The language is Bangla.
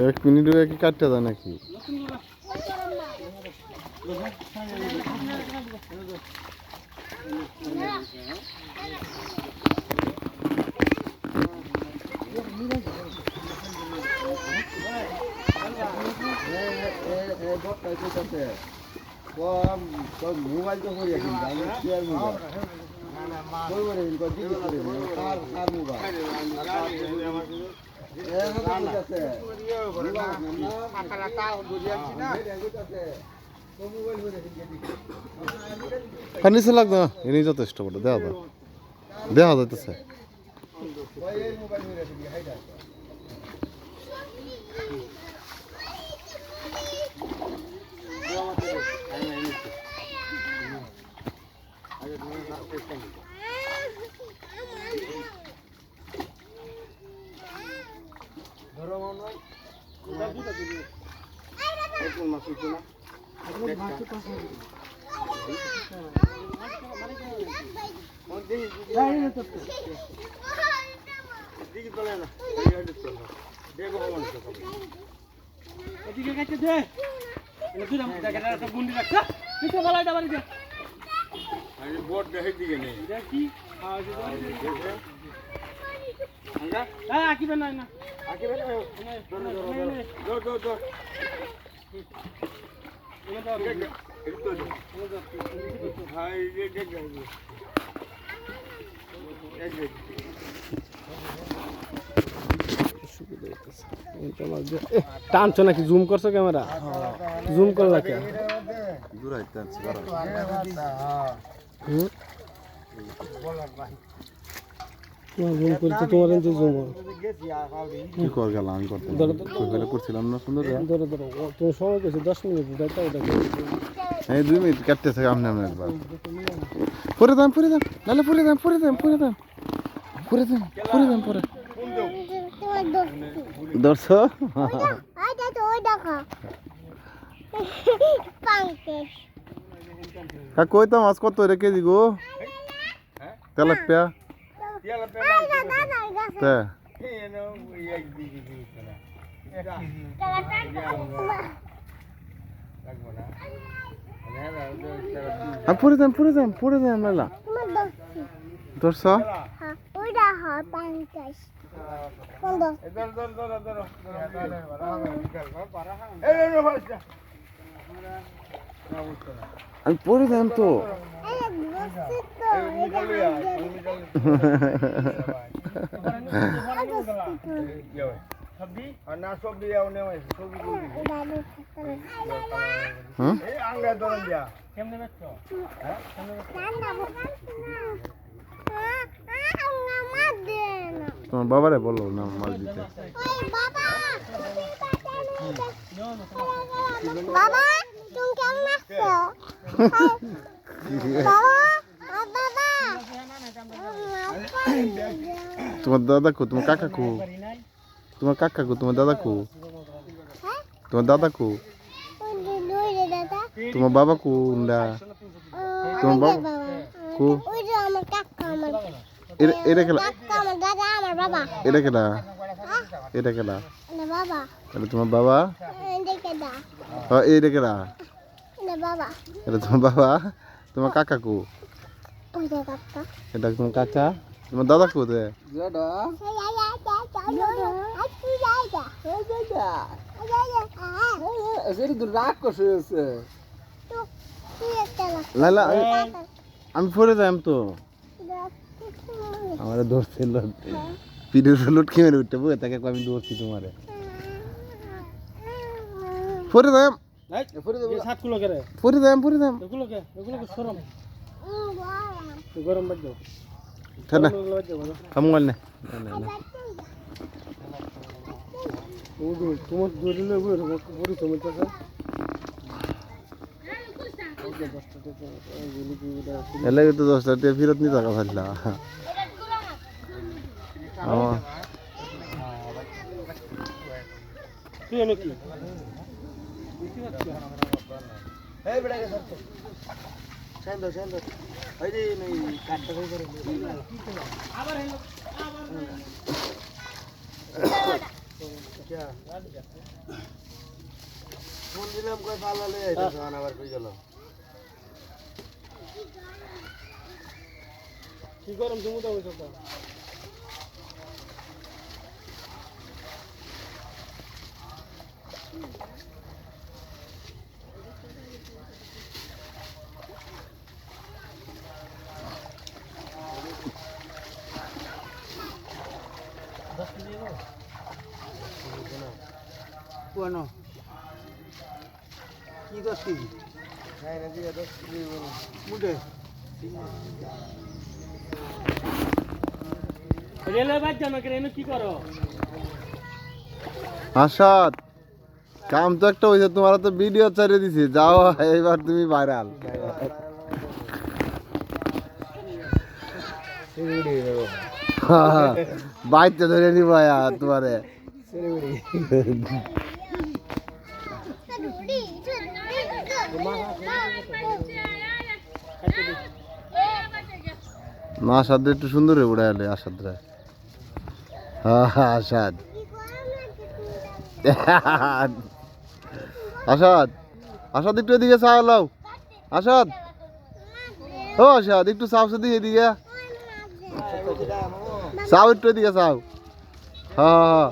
এক মিনিট হয়ে কি কাটতে যায় নাকি? মোবাইল তো করি এখন আমি শেয়ার মোবাইল দিকে করে কার মোবাইল? ফার্নিচার লাগতো না এনেই যথেষ্ট বটে দেওয়া দাও দেওয়া যাইতেছে ওই এই মোবাইল করে দিকে হাইডা ধরো মনে হয় কোন মাছ হইতো না দিকে চলে না দেখো মনে এদিকে কাটতে দে দুরাম জায়গাটা একটা গুন্ডি রাখছ কিছু বলাই দাবারি দে বোর্ড দেখে দিকে নেই দেখি হ্যাঁ আকিবে না না। আগে বেলা দৌড় দৌড় দৌড় হাই রে দেখ টানছো নাকি? জুম করছ ক্যামেরা? জুম করলা কে? দূরাইতে আনছি হুম? জুম তোমার জুম কি কর গেল আমি করতে ধরো করছিলাম না সুন্দর ধরো ধরো তুমি সময় কেছে দশ মিনিট দেখো। ওটা এই দুই মিনিট কাটতেছে আমনে আমনে একবার। পরে দাম পরে দাম পরে দাম পরে দাম পরে দাম পরে দাম পরে দাম পরে। দর্শ কা কই তো কত রে কেজি গো? তেলাপিয়া? তে পরে দাম পরে দাম পরে দাম মেলা দর্শ আমি পরে দাম তো। তোমার বাবারে বলো না মাছ দিতে। বাবা তুমি কেমন আছো বাবা বাবা তোমার দাদা কো? তোমার কাকা কো? তোমার কাকা কো? তোমার দাদা কো? তোমার দাদা কো? তোমার বাবা কো তোমার বাবা কো? এটা এটা কেলা এটা কেলা এটা কেলা এটা তোমার বাবা? হ্যাঁ কেলা এটা বাবা এটা তোমার বাবা তোমার কাকা কো এটা তোমার কাকা তোমার দাদা কো দে আমি পরে যাই তো আমার ধরছিল পিঠের লুট খেয়ে উঠতে বই তাকে আমি ধরছি তোমারে পরে যাই পরে যাই পরে সরম। গরম বাদ দাও। ঠান্ডা। দাও কামগাল নে। তোমার দৌড়িলে বড়ি তোমার কাছে এলে তো দশটা টিয়া ফিরত নি টাকা ফাইলা আমার ফোন দিলাম কই পালালে এটা শোন আবার কই গেল? কি গরম তুমি তো? হইছো তো কোন কি করছিস দশ মুটে রেলের বাইর জানো কেন কি করো? আসাদ কাম তো একটা হয়েছে তোমার তো ভিডিও চালিয়ে দিছি। যাও এবার তুমি ভাইরাল বাইতে ধরে নিব তোমারে। না আসাদ একটু সুন্দর হয়ে উড়ে এলে, আসাদ রে। আসাদ। আসাদ আসাদ একটু এদিকে চাও লাও আসাদ। ও, আসাদ, একটু চাও দিকে এদিকে। চাও একটু এদিকে চাও। হ্যাঁ হ্যাঁ